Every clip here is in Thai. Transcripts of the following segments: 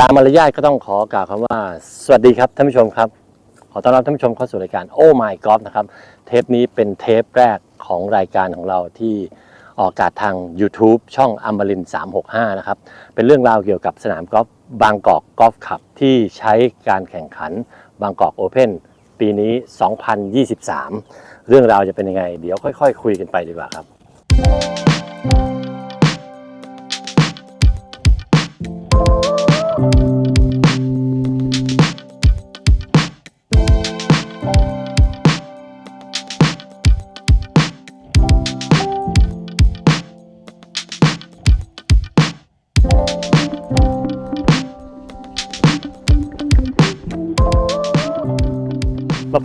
ตามมารยาทก็ต้องขอกล่าวคำว่า สวัสดีครับท่านผู้ชมครับ ขอต้อนรับท่านผู้ชมเข้าสู่รายการ Oh My Golf นะครับ เทปนี้เป็นเทปแรกของรายการของเราที่ออกอากาศทาง YouTube ช่องอมบริน365 นะครับ เป็นเรื่องราวเกี่ยวกับสนามกอล์ฟบางกอกกอล์ฟคลับที่ใช้การแข่งขันบางกอกโอเพนปีนี้ 2023 เรื่องราวจะเป็นยังไง เดี๋ยวค่อย ๆ คุยกันไปดีกว่าครับ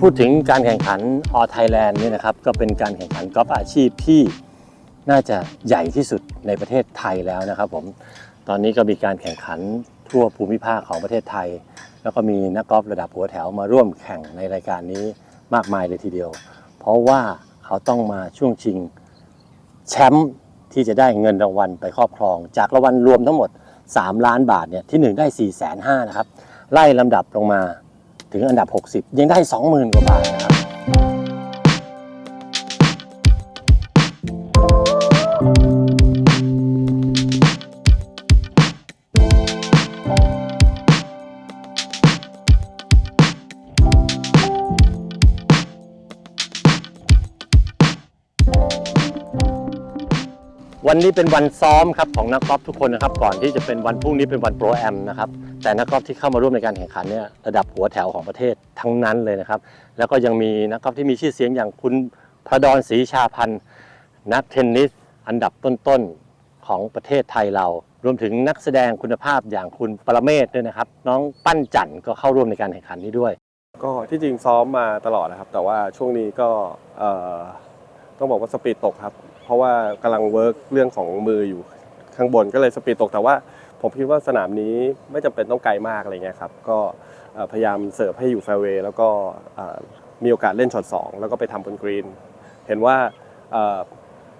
พูดถึงการแข่งขันออไทยแลนด์เนี่ยนะครับก็เป็นการแข่งขันกอล์ฟอาชีพที่น่าจะใหญ่ที่สุดในประเทศไทยแล้วนะครับผมตอนนี้ก็มีการแข่งขันทั่วภูมิภาคของประเทศไทย แล้วก็มีนักกอล์ฟระดับหัวแถวมาร่วมแข่งในรายการนี้มากมายเลยทีเดียว เพราะว่าเขาต้องมาช่วงชิงแชมป์ที่จะได้เงินรางวัลไปครอบครอง จากรางวัลรวมทั้งหมด 3 ล้านบาทเนี่ยที่ 1 ได้4 5 0 0 0นะครับไล่ลำดับลงมา ถึงอันดับ 60 ยังได้ 20,000 กว่าบาทนะครับ วันนี้เป็นวันซ้อมครับของนักกอล์ฟทุกคนนะครับ ก่อนที่จะเป็นวันพรุ่งนี้เป็นวันโปรแอมนะครับ แต่นักกอล์ฟที่เข้ามาร่วมในการแข่งขันเนี่ยระดับหัวแถวของประเทศทั้งนั้นเลยนะครับ แล้วก็ยังมีนักกอล์ฟที่มีชื่อเสียงอย่างคุณพระดอนศรีชาพันธ์นักเทนนิสอันดับต้นๆของประเทศไทยเรา รวมถึงนักแสดงคุณภาพอย่างคุณปรเมศด้วยนะครับ น้องปั้นจันทร์ก็เข้าร่วมในการแข่งขันนี้ด้วย ก็ที่จริงซ้อมมาตลอดนะครับ แต่ว่าช่วงนี้ก็เอ่อต้องบอกว่าสปีดตกครับ ราะว่ากำลังเวิร์กเรื่องของมืออยู่ข้างบนก็เลยสปีดตกแต่ว่า ผมคิดว่าสนามนี้ไม่จำเป็นต้องไกลมากอะไรเงี้ยครับก็พยายามเสิร์ฟให้อยู่แฟร์เวย์แล้วก็มีโอกาสเล่นช็อตสองแล้วก็ไปทำบนกรีน เห็นว่า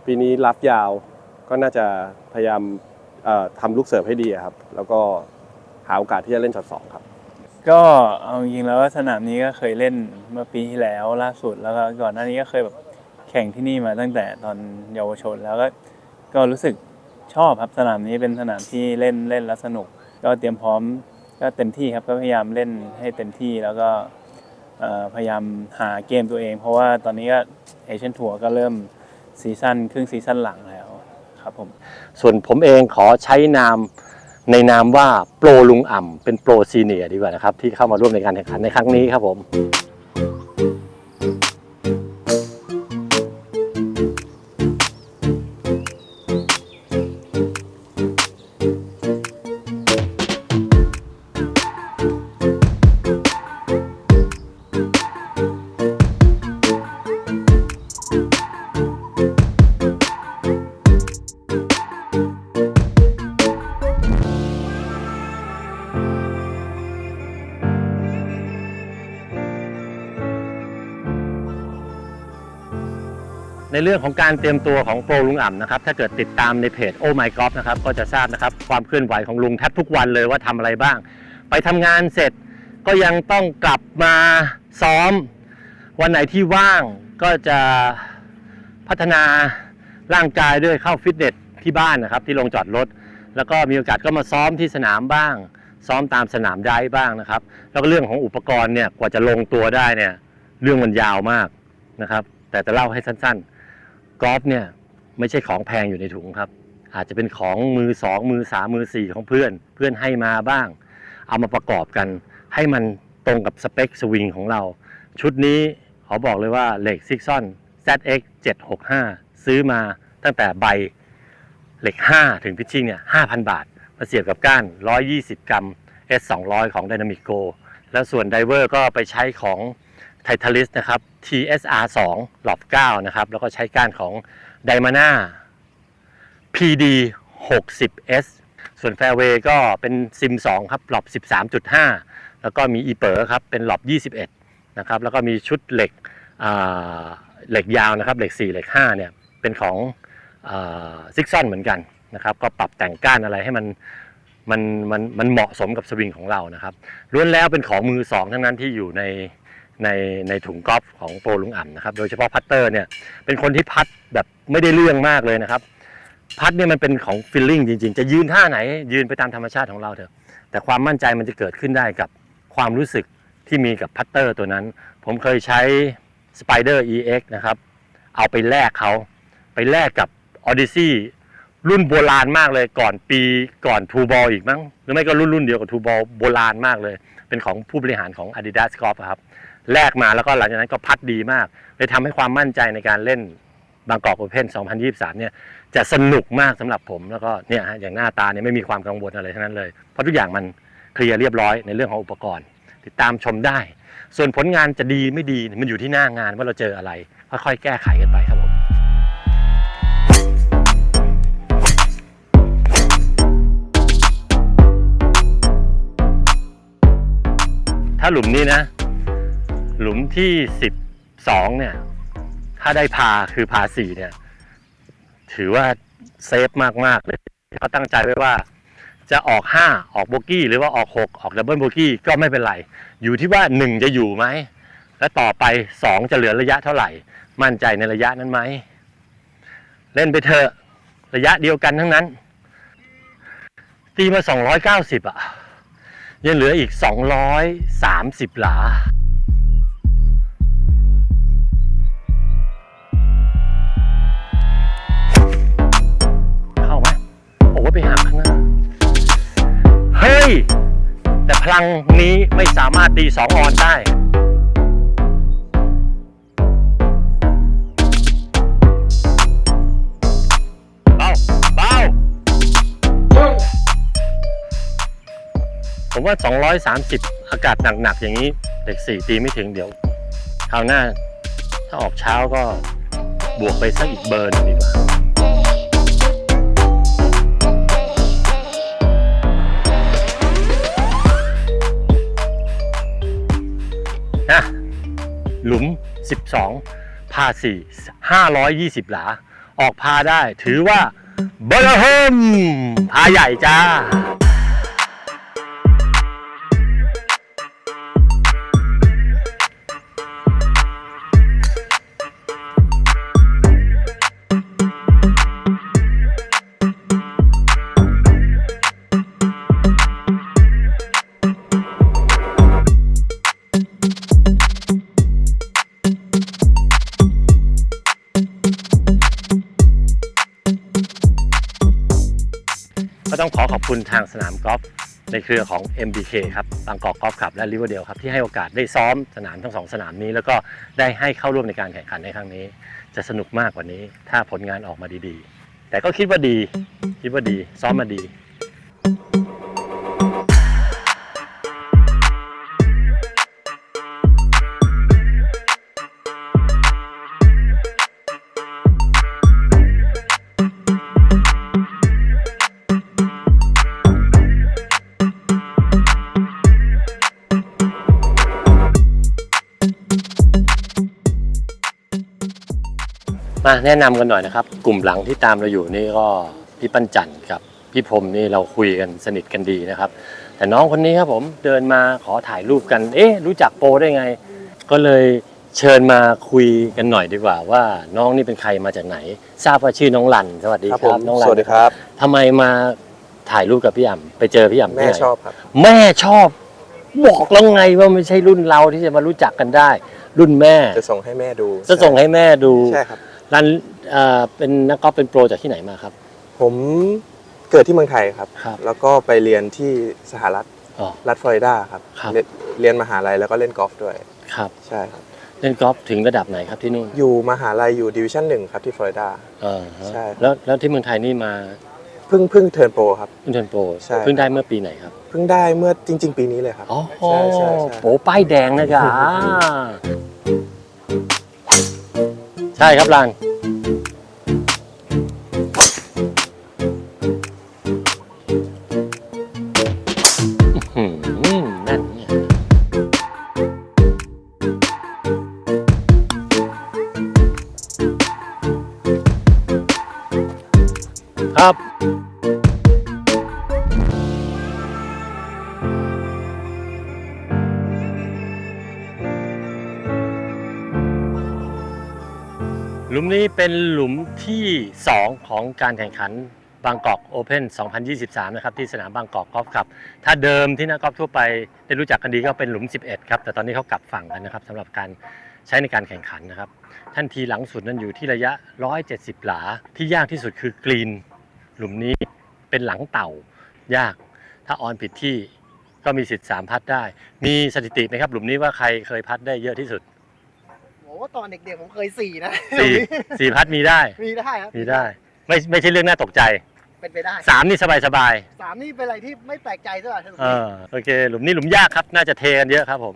ปีนี้รับยาวก็น่าจะพยายามทำลูกเสิร์ฟให้ดีครับ แล้วก็หาโอกาสที่จะเล่นช็อตสองครับ ก็เอาจริงแล้วสนามนี้ก็เคยเล่นเมื่อปีที่แล้วล่าสุดแล้วก็ก่อนหน้านี้ก็เคยแบบ แข่งที่นี่มาตั้งแต่ตอนเยาวชนแล้วก็ก็รู้สึกชอบครับสนามนี้เป็นสนามที่เล่นเล่นแล้วสนุก ก็เตรียมพร้อมก็เต็มที่ครับก็พยายามเล่นให้เต็มที่แล้วก็พยายามหาเกมตัวเอง เพราะว่าตอนนี้ก็เอเชียนทัวร์ก็เริ่มซีซั่นครึ่งซีซั่นหลังแล้วครับผมส่วนผมเองขอใช้นามในนามว่าโปรลุงอ่ำเป็นโปรซีเนียดีกว่านะครับ ที่เข้ามาร่วมในการแข่งขันในครั้งนี้ครับผม เรื่องของการเตรียมตัวของโปรลุงอ่ำนะครับ ถ้าเกิดติดตามในเพจ Oh My Golf นะครับก็จะทราบนะครับความเคลื่อนไหวของลุงแทบทุกวันเลยว่าทำอะไรบ้าง ไปทำงานเสร็จก็ยังต้องกลับมาซ้อม วันไหนที่ว่างก็จะพัฒนาร่างกายด้วยเข้าฟิตเนสที่บ้านนะครับที่ลงจอดรถ แล้วก็มีโอกาสก็มาซ้อมที่สนามบ้าง ซ้อมตามสนามได้บ้างนะครับ แล้วก็เรื่องของอุปกรณ์เนี่ยกว่าจะลงตัวได้เนี่ยเรื่องมันยาวมากนะครับ แต่จะเล่าให้สั้นๆ กอล์ฟเนี่ยไม่ใช่ของแพงอยู่ในถุงครับ อาจจะเป็นของมือสองมือสามมือสี่ของเพื่อน เพื่อนให้มาบ้าง เอามาประกอบกัน ให้มันตรงกับสเปคสวิงของเรา ชุดนี้ขอบอกเลยว่าเหล็กซิกซอน ZX 765 ซื้อมาตั้งแต่ใบเหล็ก 5 ถึงพิชชิ่งเนี่ย5,000 บาท มาเสียบกับก้าน 120 กรัม S 200 ของ Dynamic Go แล้วส่วนไดเวอร์ก็ไปใช้ของ ไทท a ลิสนะครับ TSR 2หลอบ9นะครับ แล้วก็ใช้ก้านของ d y m a n a PD 60S ส่วนแฟร์เวย์ก็เป็นซิม 2 ครับหลอบ 13.5 แล้วก็มีอีเปอร์ครับ เป็นหลอบ 21 นะครับ แล้วก็มีชุดเหล็กเหล็กยาวนะครับ เหล็ก 4 เหล็ก 5 เนี่ย เป็นของซิกซอนเหมือนกันนะครับ ก็ปรับแต่งก้านอะไรให้มันมันมันมันเหมาะสมกับสวิงของเรานะครับล้วนแล้วเป็นของมือสองทั้งนั้นที่อยู่ใน ในในถุงกอล์ฟของโปรลุงอ่ำนะครับ โดยเฉพาะพัตเตอร์เนี่ยเป็นคนที่พัดแบบไม่ได้เรื่องมากเลยนะครับ พัดเนี่ยมันเป็นของฟีลลิ่งจริง ๆ จะยืนท่าไหน ยืนไปตามธรรมชาติของเราเถอะ แต่ความมั่นใจมันจะเกิดขึ้นได้กับความรู้สึกที่มีกับพัตเตอร์ตัวนั้น ผมเคยใช้ Spider EX นะครับ เอาไปแลกเขาไปแลกกับ Odyssey รุ่นโบราณมากเลยก่อนปีก่อนทูบอลอีกมั้งหรือไม่ก็รุ่นรุ่นเดียวกับทูบอลโบราณมากเลย เป็นของผู้บริหารของ Adidas Golf ครับ แลกมาแล้วก็หลังจากนั้นก็พัดดีมากเลยทำให้ความมั่นใจในการเล่นบางกอกโอเพน2023 เนี่ยจะสนุกมากสำหรับผมแล้วก็เนี่ยฮะอย่างหน้าตาเนี่ยไม่มีความกังวลอะไรทั้งนั้นเลย เพราะทุกอย่างมันเคลียร์เรียบร้อยในเรื่องของอุปกรณ์ ติดตามชมได้ ส่วนผลงานจะดีไม่ดีมันอยู่ที่หน้างานว่าเราเจออะไรค่อยๆแก้ไขกันไปครับผมถ้าหลุมนี้นะ หลุมที่12เนี่ย ถ้าได้พาคือพาสี่เนี่ย ถือว่าเซฟมาก ๆ เลยเขาตั้งใจไว้ว่าจะออก5ออกโบกี้หรือว่าออก6ออกดับเบิลโบกี้ก็ไม่เป็นไร อยู่ที่ว่า1จะอยู่ไหม และต่อไป2จะเหลือระยะเท่าไหร่ มั่นใจในระยะนั้นไหม เล่นไปเถอะระยะเดียวกันทั้งนั้น ตีมา 290 อะ ยังเหลืออีก 230 หลาเข้า โอ้ไปหาข้างหน้า เฮ้ย แต่พลังนี้ไม่สามารถตีสองออนได้เบาเบาผมว่า 230 อากาศหนัก ๆ อย่างนี้ เด็กสี่ตีไม่ถึงเดี๋ยวคราวหน้า ถ้าออกเช้าก็บวกไปสักอีกเบอร์หนึงดีกว่า หลุม 12 พา 4 520 หลา ออกพาได้ถือว่าเบอร์เฮมพาใหญ่จ้า ทางสนามกอล์ฟในเครือของ MBK ครับบางกอกกอล์ฟคลับและริเวอร์เดลครับที่ให้โอกาสได้ซ้อมสนามทั้งสองสนามนี้ แล้วก็ได้ให้เข้าร่วมในการแข่งขันในครั้งนี้ จะสนุกมากกว่านี้ ถ้าผลงานออกมาดีๆ แต่ก็คิดว่าดี คิดว่าดีซ้อมมาดี มาแนะนำกันหน่อยนะครับ กลุ่มหลังที่ตามเราอยู่นี่ก็พี่ปั้นจันทร์กับพี่พรมนี่เราคุยกันสนิทกันดีนะครับ แต่น้องคนนี้ครับผมเดินมาขอถ่ายรูปกัน เอ๊ะรู้จักโปรได้ไง ก็เลยเชิญมาคุยกันหน่อยดีกว่า ว่าน้องนี่เป็นใครมาจากไหน ทราบว่าชื่อน้องลันสวัสดีครับน้องลันสวัสดีครับทำไมมาถ่ายรูปกับพี่อ่ำไปเจอพี่อ่ำที่แม่ไหนชอบครับ แม่ชอบ บอกแล้วไงว่าไม่ใช่รุ่นเราที่จะมารู้จักกันได้ รุ่นแม่จะส่งให้แม่ดู จะส่งให้แม่ดูใช่ครับ รันเอ่อเป็นนักกอล์ฟเป็นโปรจากที่ไหนมาครับ ผมเกิดที่เมืองไทยครับ ครับแล้วก็ไปเรียนที่สหรัฐอ๋อ รัฐฟลอริดาครับครับ เรียนเรียนมหาลัยแล้วก็เล่นกอล์ฟด้วย ครับ ใช่ครับ เล่นกอล์ฟถึงระดับไหนครับที่นู่นอยู่มหาลัยอยู่ดิวิชั่นหนึ่งครับที่ฟลอริดา เออฮะใช่ครับแล้วแล้วที่เมืองไทยนี่มาเพิ่งเพิ่งเทิร์นโปรครับ เพิ่งเทิร์นโปรใช่ เพิ่งได้เมื่อปีไหนครับเพิ่งได้เมื่อจริง ๆ ปีนี้เลยครับ อ๋อใช่ใช่ใช่ โปป้ายแดงนะจ๊ะ ใช่ครับลาน นี้เป็นหลุมที่ 2 ของการแข่งขันบางกอกโอเพ่น2023 นะครับ ที่สนามบางกอกกอล์ฟคลับ ถ้าเดิมที่นักกอล์ฟทั่วไปได้รู้จักกันดีก็เป็นหลุม 11 ครับ แต่ตอนนี้เขากลับฝั่งกันนะครับสำหรับการใช้ในการแข่งขันนะครับ ท่านทีหลังสุดนั้นอยู่ที่ระยะ 170 หลา ที่ยากที่สุดคือกรีน หลุมนี้เป็นหลังเต่ายาก ถ้าออนผิดที่ก็มีสิทธิ์สามพัดได้ มีสถิติไหมครับ หลุมนี้ว่าใครเคยพัดได้เยอะที่สุด โอ้ตอนเด็กๆผมเคยสี่นะสี่สี่พัดมีได้ มีได้ครับมีได้ ไม่ไม่ใช่เรื่องน่าตกใจเป็นไปได้สามนี่สบายสบายสามนี่เป็นอะไรที่ไม่แปลกใจเท่าไหร่สนุกเอดีอโอเค หลุมนี้หลุมยากครับ น่าจะเทกันเยอะครับผม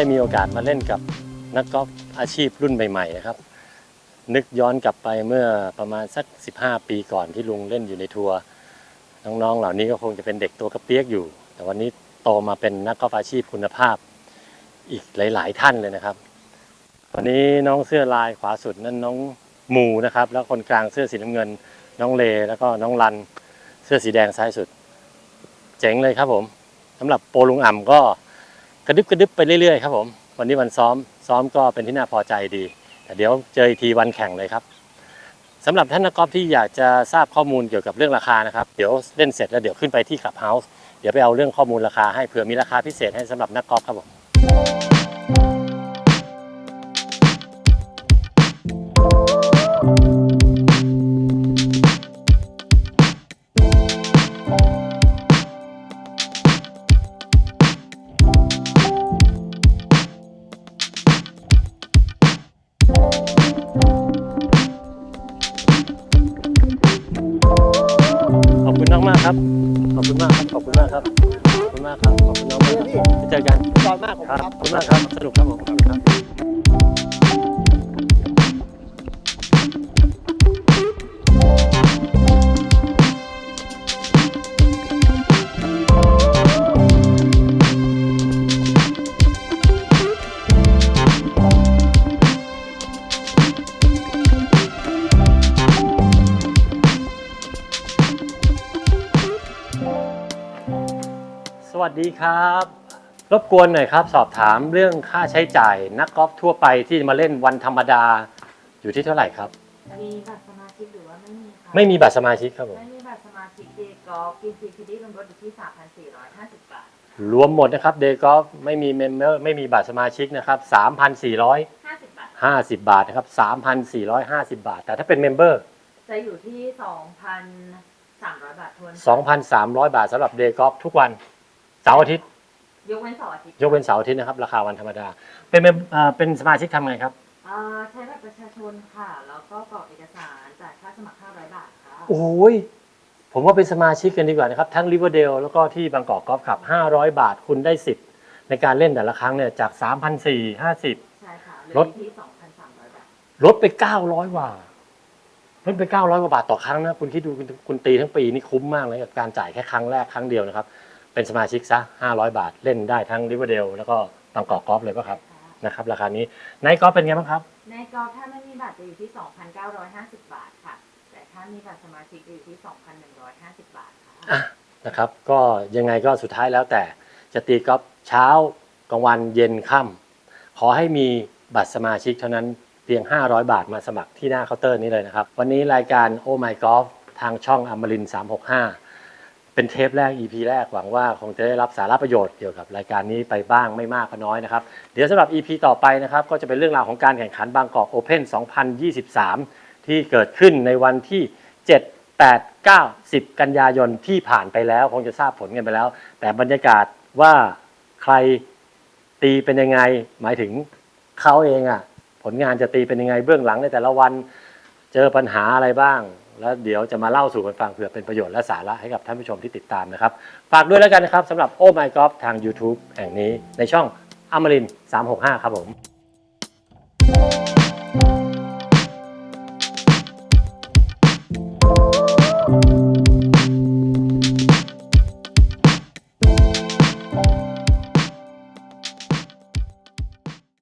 ได้มีโอกาสมาเล่นกับนักกอล์ฟอาชีพรุ่นใหม่ๆนะครับ นึกย้อนกลับไปเมื่อประมาณสัก 15 ปีก่อนที่ลุงเล่นอยู่ในทัวร์น้องๆเหล่านี้ก็คงจะเป็นเด็กตัวกระเปียกอยู่ แต่วันนี้โตมาเป็นนักกอล์ฟอาชีพคุณภาพอีกหลาย ๆ ท่านเลยนะครับวันนี้น้องเสื้อลายขวาสุดนั่นน้องหมูนะครับ แล้วคนกลางเสื้อสีน้ำเงิน น้องเลแล้วก็น้องรัน เสื้อสีแดงซ้ายสุด เจ๋งเลยครับผมสำหรับโปรลุงอ่ำก็ กระดึบกระดึบไปเรื่อยๆครับผมวันนี้วันซ้อมซ้อมก็เป็นที่น่าพอใจดี แต่เดี๋ยวเจออีกทีวันแข่งเลยครับสำหรับท่านนักกอล์ฟที่อยากจะทราบข้อมูลเกี่ยวกับเรื่องราคานะครับเดี๋ยวเล่นเสร็จแล้วเดี๋ยวขึ้นไปที่ขับเฮาส์เดี๋ยวไปเอาเรื่องข้อมูลราคาให้เผื่อมีราคาพิเศษให้สำหรับนักกอล์ฟครับผม คุณมากมากๆครับ ขอบคุณมากครับ ขอบคุณมากครับ ขอบคุณมากครับ ขอบคุณน้องมากครับเจอกันตอนมากครับ ขอบคุณมากครับ สนุกครับผมขอบคุณครับ วัสดีครับ รบกวนหน่อยครับ สอบถามเรื่องค่าใช้จ่าย นักกอล์ฟทั่วไปที่มาเล่นวันธรรมดาอยู่ที่เท่าไหร่ครับ มีบัตรสมาชิกหรือว่าไม่มีคะไม่มีบัตรสมาชิกครับผมไม่มีบัตรสมาชิกเดย์กอล์ฟกินฟรีคิดดี้รวมรถอยู่ที่3,450บาทรวมหมดนะครับเดย์กอล์ฟไม่มีเมมเบอร์ไม่มีบัตรสมาชิกนะครับ3,450 50บาทบาทนะครับ3,450 บาท แต่ถ้าเป็นเมมเบอร์ จะอยู่ที่ 2,300 บาททวน 2,300 บาทสำหรับเดย์กอล์ฟทุกวันเสาร์อาทิตย์ยกเว้นเสาร์อาทิตย์ยกเว้นเสาร์อาทิตย์นะครับ ราคาวันธรรมดา เป็นเมมอ่าเป็นสมาชิกทำไงครับ อ่าใช้บัตรประชาชนค่ะ แล้วก็กรอกเอกสารจ่ายค่าสมัคร 500 บาทค่ะโอ้ยผมว่าเป็นสมาชิกกันดีกว่านะครับ ทั้งริเวอร์เดลแล้วก็ที่บางกอกกอล์ฟคลับ 500 บาทคุณได้สิทธิ์ในการเล่นแต่ละครั้งเนี่ยจาก 3,450 ใช่ค่ะเหลืลอดอยู่ที่ 2,300 บาทลดไป 900กว่าลดไป 900กว่าบาทต่อครั้งนะ คุณคิดดูคุณคุณตีทั้งปีนี่คุ้มมากเลยกับการจ่ายแค่ครั้งแรกครั้งเดียวนะครับ เป็นสมาชิกซะ500 บาท เล่นได้ทั้งริเวอร์เดลแล้วก็บางกอกกอล์ฟเลยป่ะครับนะครับ ราคานี้ไนท์กอล์ฟเป็นไงบ้างครับ ในกอล์ฟถ้าไม่มีบัตรจะอยู่ที่ 2,950 บาทค่ะ แต่ถ้ามีบัตรสมาชิกจะอยู่ที่ 2,150 บาทค่ะ อะนะครับก็ยังไงก็สุดท้ายแล้วแต่จะตีกอล์ฟเช้ากลางวันเย็นค่ำขอให้มีบัตรสมาชิกเท่านั้นเพียง 500 บาทมาสมัครที่หน้าเคาน์เตอร์นี้เลยนะครับ วันนี้รายการ Oh My Golf ทางช่องอมรินทร์365 เป็นเทปแรก EP แรกหวังว่าคงจะได้รับสาระประโยชน์เกี่ยวกับรายการนี้ไปบ้างไม่มากก็น้อยนะครับ เดี๋ยวสำหรับ EP ต่อไปนะครับ ก็จะเป็นเรื่องราวของการแข่งขันบางกอกโอเพ่น2023 ที่เกิดขึ้นในวันที่ 7 8 9 10 กันยายนที่ผ่านไปแล้ว คงจะทราบผลกันไปแล้ว แต่บรรยากาศว่าใครตีเป็นยังไง หมายถึงเขาเองอะ ผลงานจะตีเป็นยังไงเบื้องหลังในแต่ละวัน เจอปัญหาอะไรบ้าง แล้วเดี๋ยวจะมาเล่าสู่กันฟังเผื่อเป็นประโยชน์และสาระให้กับท่านผู้ชมที่ติดตามนะครับ ฝากด้วยแล้วกันนะครับสำหรับโอ้ my golf ทาง YouTube แห่งนี้ในช่องอมริน365 ครับผม